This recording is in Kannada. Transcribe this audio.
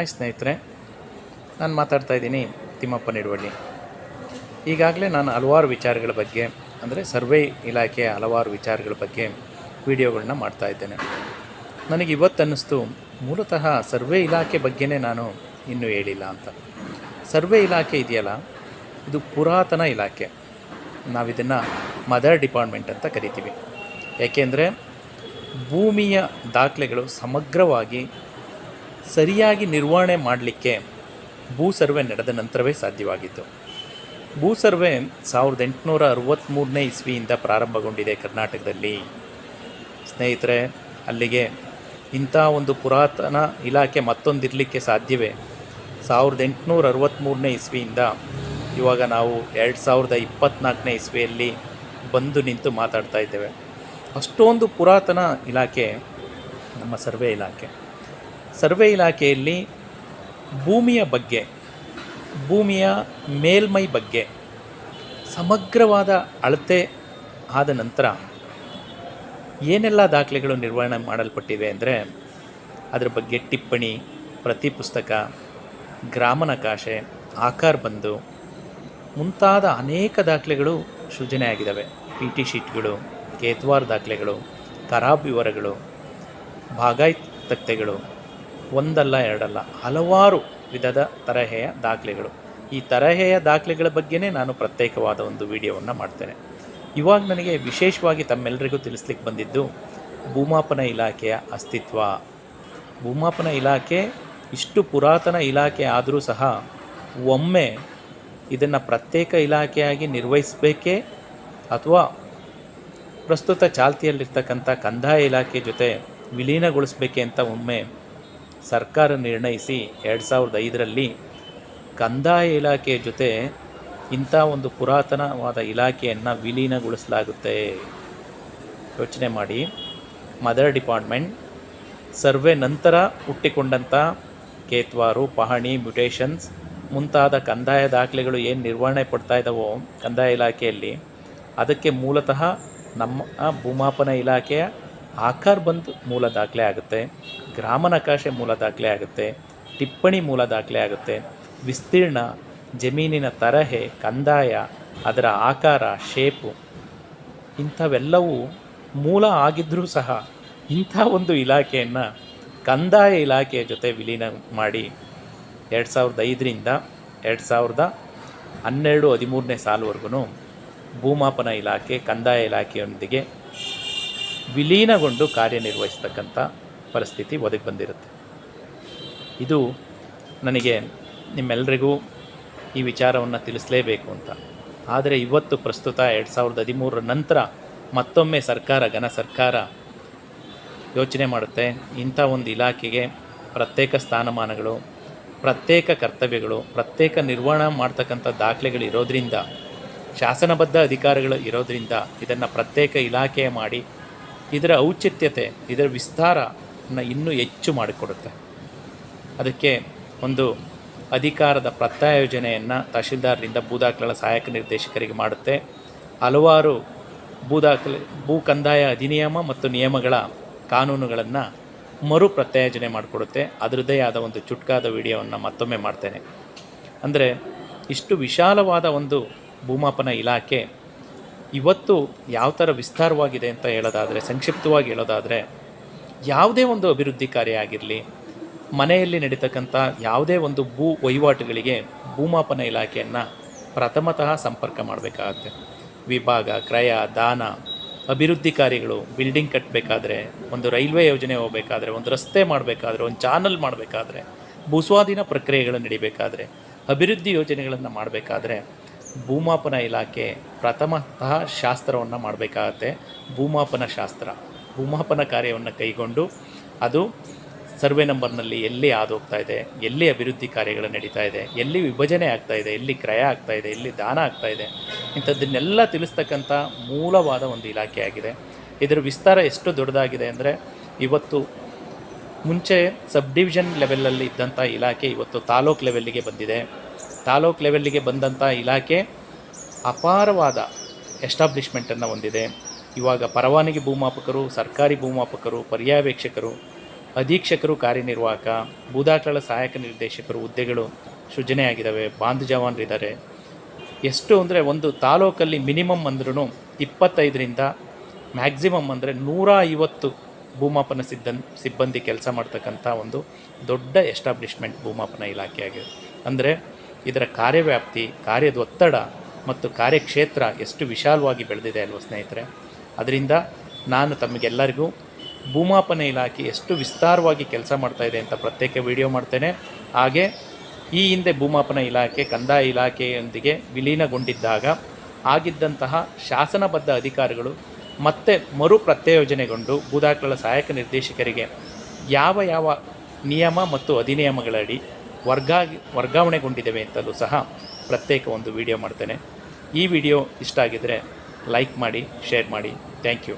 ಹಾಯ್ ಸ್ನೇಹಿತರೆ, ನಾನು ಮಾತಾಡ್ತಾ ಇದ್ದೀನಿ ತಿಮ್ಮಪ್ಪ ನಿಡುವಳ್ಳಿ. ಈಗಾಗಲೇ ನಾನು ಹಲವಾರು ವಿಚಾರಗಳ ಬಗ್ಗೆ, ಅಂದರೆ ಸರ್ವೆ ಇಲಾಖೆಯ ಹಲವಾರು ವಿಚಾರಗಳ ಬಗ್ಗೆ ವಿಡಿಯೋಗಳನ್ನ ಮಾಡ್ತಾ ಇದ್ದೇನೆ. ನನಗೆ ಇವತ್ತು ಅನ್ನಿಸ್ತು ಮೂಲತಃ ಸರ್ವೆ ಇಲಾಖೆ ಬಗ್ಗೆನೇ ನಾನು ಇನ್ನೂ ಹೇಳಿಲ್ಲ ಅಂತ. ಸರ್ವೆ ಇಲಾಖೆ ಇದೆಯಲ್ಲ, ಇದು ಪುರಾತನ ಇಲಾಖೆ. ನಾವಿದನ್ನು ಮದರ್ ಡಿಪಾರ್ಟ್ಮೆಂಟ್ ಅಂತ ಕರಿತೀವಿ. ಏಕೆಂದರೆ ಭೂಮಿಯ ದಾಖಲೆಗಳು ಸಮಗ್ರವಾಗಿ ಸರಿಯಾಗಿ ನಿರ್ವಹಣೆ ಮಾಡಲಿಕ್ಕೆ ಭೂ ಸರ್ವೆ ನಡೆದ ನಂತರವೇ ಸಾಧ್ಯವಾಗಿತ್ತು. ಭೂ ಸರ್ವೆ ಸಾವಿರದ ಎಂಟುನೂರ ಅರವತ್ತ್ಮೂರನೇ ಇಸ್ವಿಯಿಂದ ಪ್ರಾರಂಭಗೊಂಡಿದೆ ಕರ್ನಾಟಕದಲ್ಲಿ. ಸ್ನೇಹಿತರೆ, ಅಲ್ಲಿಗೆ ಇಂಥ ಒಂದು ಪುರಾತನ ಇಲಾಖೆ ಮತ್ತೊಂದಿರಲಿಕ್ಕೆ ಸಾಧ್ಯವೇ? ಸಾವಿರದ ಎಂಟುನೂರ ಅರವತ್ತ್ಮೂರನೇ ಇಸ್ವಿಯಿಂದ ಇವಾಗ ನಾವು ಎರಡು ಸಾವಿರದ ಇಪ್ಪತ್ತ್ನಾಲ್ಕನೇ ಇಸ್ವಿಯಲ್ಲಿ ಬಂದು ನಿಂತು ಮಾತಾಡ್ತಾ ಇದ್ದೇವೆ. ಅಷ್ಟೊಂದು ಪುರಾತನ ಇಲಾಖೆ ನಮ್ಮ ಸರ್ವೆ ಇಲಾಖೆ. ಸರ್ವೆ ಇಲಾಖೆಯಲ್ಲಿ ಭೂಮಿಯ ಬಗ್ಗೆ, ಭೂಮಿಯ ಮೇಲ್ಮೈ ಬಗ್ಗೆ ಸಮಗ್ರವಾದ ಅಳತೆ ಆದ ನಂತರ ಏನೆಲ್ಲ ದಾಖಲೆಗಳು ನಿರ್ವಹಣೆ ಮಾಡಲ್ಪಟ್ಟಿವೆ ಅಂದರೆ ಅದರ ಬಗ್ಗೆ ಟಿಪ್ಪಣಿ, ಪ್ರತಿ ಪುಸ್ತಕ ಗ್ರಾಮನಕಾಶೆ ಆಕಾರ ಬಂದು ಮುಂತಾದ ಅನೇಕ ದಾಖಲೆಗಳು ಸೃಜನೆಯಾಗಿದ್ದಾವೆ. ಪಿ ಟಿ ಶೀಟ್ಗಳು ಕೇತ್ವಾರ್ ದಾಖಲೆಗಳು, ಖರಾಬ್ ವಿವರಗಳು, ಭಾಗಾಯ್ ತಕ್ತೆಗಳು ಒಂದಲ್ಲ ಎರಡಲ್ಲ, ಹಲವಾರು ವಿಧದ ತರಹೆಯ ದಾಖಲೆಗಳು. ಈ ತರಹೆಯ ದಾಖಲೆಗಳ ಬಗ್ಗೆನೇ ನಾನು ಪ್ರತ್ಯೇಕವಾದ ಒಂದು ವಿಡಿಯೋವನ್ನು ಮಾಡ್ತೇನೆ. ಇವಾಗ ನನಗೆ ವಿಶೇಷವಾಗಿ ತಮ್ಮೆಲ್ಲರಿಗೂ ತಿಳಿಸ್ಲಿಕ್ಕೆ ಬಂದಿದ್ದು, ಭೂಮಾಪನ ಇಲಾಖೆಯ ಅಸ್ತಿತ್ವ. ಭೂಮಾಪನ ಇಲಾಖೆ ಇಷ್ಟು ಪುರಾತನ ಇಲಾಖೆ ಆದರೂ ಸಹ ಒಮ್ಮೆ ಇದನ್ನು ಪ್ರತ್ಯೇಕ ಇಲಾಖೆಯಾಗಿ ನಿರ್ವಹಿಸಬೇಕೇ ಅಥವಾ ಪ್ರಸ್ತುತ ಚಾಲ್ತಿಯಲ್ಲಿರ್ತಕ್ಕಂಥ ಕಂದಾಯ ಇಲಾಖೆ ಜೊತೆ ವಿಲೀನಗೊಳಿಸಬೇಕೆ ಅಂತ ಒಮ್ಮೆ ಸರ್ಕಾರ ನಿರ್ಣಯಿಸಿ ಎರಡು ಸಾವಿರದ ಐದರಲ್ಲಿ ಕಂದಾಯ ಇಲಾಖೆಯ ಜೊತೆ ಇಂಥ ಒಂದು ಪುರಾತನವಾದ ಇಲಾಖೆಯನ್ನು ವಿಲೀನಗೊಳಿಸಲಾಗುತ್ತೆ. ಯೋಚನೆ ಮಾಡಿ. ಮದರ್ ಡಿಪಾರ್ಟ್ಮೆಂಟ್ ಸರ್ವೆ ನಂತರ ಹುಟ್ಟಿಕೊಂಡಂಥ ಕೇತ್ವಾರು, ಪಹಣಿ, ಮ್ಯುಟೇಷನ್ಸ್ ಮುಂತಾದ ಕಂದಾಯ ದಾಖಲೆಗಳು ಏನು ನಿರ್ವಹಣೆ ಪಡ್ತಾ ಇದ್ದಾವೋ ಕಂದಾಯ ಇಲಾಖೆಯಲ್ಲಿ, ಅದಕ್ಕೆ ಮೂಲತಃ ನಮ್ಮ ಭೂಮಾಪನ ಇಲಾಖೆಯ ಆಕಾರ್ ಬಂದ್ ಮೂಲ ದಾಖಲೆ ಆಗುತ್ತೆ, ಗ್ರಾಮ ನಕಾಶೆ ಮೂಲ ದಾಖಲೆ ಆಗುತ್ತೆ, ಟಿಪ್ಪಣಿ ಮೂಲ ದಾಖಲೆ ಆಗುತ್ತೆ, ವಿಸ್ತೀರ್ಣ, ಜಮೀನಿನ ತರಹೆ, ಕಂದಾಯ, ಅದರ ಆಕಾರ ಶೇಪು ಇಂಥವೆಲ್ಲವೂ ಮೂಲ ಆಗಿದ್ದರೂ ಸಹ ಇಂಥ ಒಂದು ಇಲಾಖೆಯನ್ನು ಕಂದಾಯ ಇಲಾಖೆಯ ಜೊತೆ ವಿಲೀನ ಮಾಡಿ ಎರಡು ಸಾವಿರದ ಐದರಿಂದ ಎರಡು ಸಾವಿರದ ಹನ್ನೆರಡು ಹದಿಮೂರನೇ ಸಾಲವರೆಗೂ ಭೂಮಾಪನ ಇಲಾಖೆ, ಕಂದಾಯ ಇಲಾಖೆಯೊಂದಿಗೆ ವಿಲೀನಗೊಂಡು ಕಾರ್ಯನಿರ್ವಹಿಸ್ತಕ್ಕಂಥ ಪರಿಸ್ಥಿತಿ ಒದಗಿ ಬಂದಿರುತ್ತೆ. ಇದು ನನಗೆ ನಿಮ್ಮೆಲ್ಲರಿಗೂ ಈ ವಿಚಾರವನ್ನು ತಿಳಿಸಲೇಬೇಕು ಅಂತ. ಆದರೆ ಇವತ್ತು ಪ್ರಸ್ತುತ ಎರಡು ಸಾವಿರದ ಹದಿಮೂರರ ನಂತರ ಮತ್ತೊಮ್ಮೆ ಸರ್ಕಾರ, ಘನ ಸರ್ಕಾರ ಯೋಚನೆ ಮಾಡುತ್ತೆ. ಇಂಥ ಒಂದು ಇಲಾಖೆಗೆ ಪ್ರತ್ಯೇಕ ಸ್ಥಾನಮಾನಗಳು, ಪ್ರತ್ಯೇಕ ಕರ್ತವ್ಯಗಳು, ಪ್ರತ್ಯೇಕ ನಿರ್ವಹಣೆ ಮಾಡ್ತಕ್ಕಂಥ ದಾಖಲೆಗಳು ಇರೋದರಿಂದ, ಶಾಸನಬದ್ಧ ಅಧಿಕಾರಿಗಳು ಇರೋದರಿಂದ ಇದನ್ನು ಪ್ರತ್ಯೇಕ ಇಲಾಖೆ ಮಾಡಿ ಇದರ ಔಚಿತ್ಯತೆ, ಇದರ ವಿಸ್ತಾರನ ಇನ್ನೂ ಹೆಚ್ಚು ಮಾಡಿಕೊಡುತ್ತೆ. ಅದಕ್ಕೆ ಒಂದು ಅಧಿಕಾರದ ಪ್ರತ್ಯಾಯೋಜನೆಯನ್ನು ತಹಶೀಲ್ದಾರರಿಂದ ಭೂ ದಾಖಲೆಗಳ ಸಹಾಯಕ ನಿರ್ದೇಶಕರಿಗೆ ಮಾಡುತ್ತೆ. ಹಲವಾರು ಭೂದಾಖಲೆ ಭೂ ಕಂದಾಯ ಅಧಿನಿಯಮ ಮತ್ತು ನಿಯಮಗಳ ಕಾನೂನುಗಳನ್ನು ಮರು ಪ್ರತ್ಯಾಯೋಜನೆ ಮಾಡಿಕೊಡುತ್ತೆ. ಅದರದ್ದೇ ಆದ ಒಂದು ಚುಟ್ಕಾದ ವಿಡಿಯೋವನ್ನು ಮತ್ತೊಮ್ಮೆ ಮಾಡ್ತೇನೆ. ಅಂದರೆ ಇಷ್ಟು ವಿಶಾಲವಾದ ಒಂದು ಭೂಮಾಪನ ಇಲಾಖೆ ಇವತ್ತು ಯಾವ ಥರ ವಿಸ್ತಾರವಾಗಿದೆ ಅಂತ ಹೇಳೋದಾದರೆ, ಸಂಕ್ಷಿಪ್ತವಾಗಿ ಹೇಳೋದಾದರೆ, ಯಾವುದೇ ಒಂದು ಅಭಿವೃದ್ಧಿ ಕಾರ್ಯ ಆಗಿರಲಿ, ಮನೆಯಲ್ಲಿ ನಡೀತಕ್ಕಂಥ ಯಾವುದೇ ಒಂದು ಭೂ ವಹಿವಾಟುಗಳಿಗೆ ಭೂಮಾಪನ ಇಲಾಖೆಯನ್ನು ಪ್ರಥಮತಃ ಸಂಪರ್ಕ ಮಾಡಬೇಕಾಗತ್ತೆ. ವಿಭಾಗ, ಕ್ರಯ, ದಾನ, ಅಭಿವೃದ್ಧಿ ಕಾರ್ಯಗಳು ಬಿಲ್ಡಿಂಗ್ ಕಟ್ಟಬೇಕಾದ್ರೆ ಒಂದು ರೈಲ್ವೆ ಯೋಜನೆ ಹೋಗಬೇಕಾದ್ರೆ, ಒಂದು ರಸ್ತೆ ಮಾಡಬೇಕಾದ್ರೆ, ಒಂದು ಚಾನಲ್ ಮಾಡಬೇಕಾದ್ರೆ, ಭೂಸ್ವಾಧೀನ ಪ್ರಕ್ರಿಯೆಗಳು ನಡಿಬೇಕಾದ್ರೆ, ಅಭಿವೃದ್ಧಿ ಯೋಜನೆಗಳನ್ನು ಮಾಡಬೇಕಾದ್ರೆ ಭೂಮಾಪನ ಇಲಾಖೆ ಪ್ರಥಮತಃ ಶಾಸ್ತ್ರವನ್ನು ಮಾಡಬೇಕಾಗತ್ತೆ. ಭೂಮಾಪನ ಶಾಸ್ತ್ರ. ಭೂಮಾಪನ ಕಾರ್ಯವನ್ನು ಕೈಗೊಂಡು ಅದು ಸರ್ವೆ ನಂಬರ್ನಲ್ಲಿ ಎಲ್ಲಿ ಹಾದೋಗ್ತಾ ಇದೆ, ಎಲ್ಲಿ ಅಭಿವೃದ್ಧಿ ಕಾರ್ಯಗಳು ನಡೀತಾ ಇದೆ, ಎಲ್ಲಿ ವಿಭಜನೆ ಆಗ್ತಾ ಇದೆ, ಎಲ್ಲಿ ಕ್ರಯ ಆಗ್ತಾ ಇದೆ, ಎಲ್ಲಿ ದಾನ ಆಗ್ತಾ ಇದೆ, ಇಂಥದ್ದನ್ನೆಲ್ಲ ತಿಳಿಸ್ತಕ್ಕಂಥ ಮೂಲವಾದ ಒಂದು ಇಲಾಖೆಯಾಗಿದೆ ಇದರ ವಿಸ್ತಾರ ಎಷ್ಟು ದೊಡ್ಡದಾಗಿದೆ ಅಂದರೆ ಇವತ್ತು ಮುಂಚೆ ಸಬ್ ಡಿವಿಷನ್ ಲೆವೆಲಲ್ಲಿ ಇದ್ದಂಥ ಇಲಾಖೆ ಇವತ್ತು ತಾಲೂಕ್ ಲೆವೆಲ್ಲಿಗೆ ಬಂದಿದೆ. ತಾಲೂಕ್ ಲೆವೆಲ್ಲಿಗೆ ಬಂದಂಥ ಇಲಾಖೆ ಅಪಾರವಾದ ಎಸ್ಟಾಬ್ಲಿಷ್ಮೆಂಟನ್ನು ಹೊಂದಿದೆ. ಇವಾಗ ಪರವಾನಗಿ ಭೂಮಾಪಕರು, ಸರ್ಕಾರಿ ಭೂಮಾಪಕರು ಪರ್ಯವೇಕ್ಷಕರು ಅಧೀಕ್ಷಕರು ಕಾರ್ಯನಿರ್ವಾಹಕ ಭೂದಾಟಗಳ ಸಹಾಯಕ ನಿರ್ದೇಶಕರು, ಹುದ್ದೆಗಳು ಸೃಜನೆಯಾಗಿದ್ದಾವೆ, ಬಾಂಧು ಜವಾನರಿದ್ದಾರೆ. ಎಷ್ಟು ಅಂದರೆ ಒಂದು ತಾಲೂಕಲ್ಲಿ ಮಿನಿಮಮ್ ಅಂದ್ರೂ ಇಪ್ಪತ್ತೈದರಿಂದ ಮ್ಯಾಕ್ಸಿಮಮ್ ಅಂದರೆ ನೂರ ಐವತ್ತು ಭೂಮಾಪನ ಸಿದ್ಧನ್, ಸಿಬ್ಬಂದಿ ಕೆಲಸ ಮಾಡ್ತಕ್ಕಂಥ ಒಂದು ದೊಡ್ಡ ಎಸ್ಟಾಬ್ಲಿಷ್ಮೆಂಟ್ ಭೂಮಾಪನ ಇಲಾಖೆಯಾಗಿದೆ. ಅಂದರೆ ಇದರ ಕಾರ್ಯವ್ಯಾಪ್ತಿ ಕಾರ್ಯದ ಒತ್ತಡ ಮತ್ತು ಕಾರ್ಯಕ್ಷೇತ್ರ ಎಷ್ಟು ವಿಶಾಲವಾಗಿ ಬೆಳೆದಿದೆ ಅಲ್ವ ಸ್ನೇಹಿತರೆ? ಅದರಿಂದ ನಾನು ತಮಗೆಲ್ಲರಿಗೂ ಭೂಮಾಪನ ಇಲಾಖೆ ಎಷ್ಟು ವಿಸ್ತಾರವಾಗಿ ಕೆಲಸ ಮಾಡ್ತಾ ಇದೆ ಅಂತ ಪ್ರತ್ಯೇಕ ವಿಡಿಯೋ ಮಾಡ್ತೇನೆ. ಹಾಗೆ ಈ ಹಿಂದೆ ಭೂಮಾಪನ ಇಲಾಖೆ, ಕಂದಾಯ ಇಲಾಖೆಯೊಂದಿಗೆ ವಿಲೀನಗೊಂಡಿದ್ದಾಗ ಆಗಿದ್ದಂತಹ ಶಾಸನಬದ್ಧ ಅಧಿಕಾರಿಗಳು ಮತ್ತೆ ಮರು ಪ್ರತ್ಯಯೋಜನೆಗೊಂಡು ಭೂದಾಖಲೆಗಳ ಸಹಾಯಕ ನಿರ್ದೇಶಕರಿಗೆ ಯಾವ ಯಾವ ನಿಯಮ ಮತ್ತು ಅಧಿನಿಯಮಗಳಡಿ ವರ್ಗಾ ವರ್ಗಾವಣೆಗೊಂಡಿದ್ದೇವೆ ಅಂತಲೂ ಸಹ ಪ್ರತ್ಯೇಕ ಒಂದು ವಿಡಿಯೋ ಮಾಡ್ತೇನೆ. ಈ ವಿಡಿಯೋ ಇಷ್ಟ ಆಗಿದ್ದರೆ ಲೈಕ್ ಮಾಡಿ, ಶೇರ್ ಮಾಡಿ. Thank you.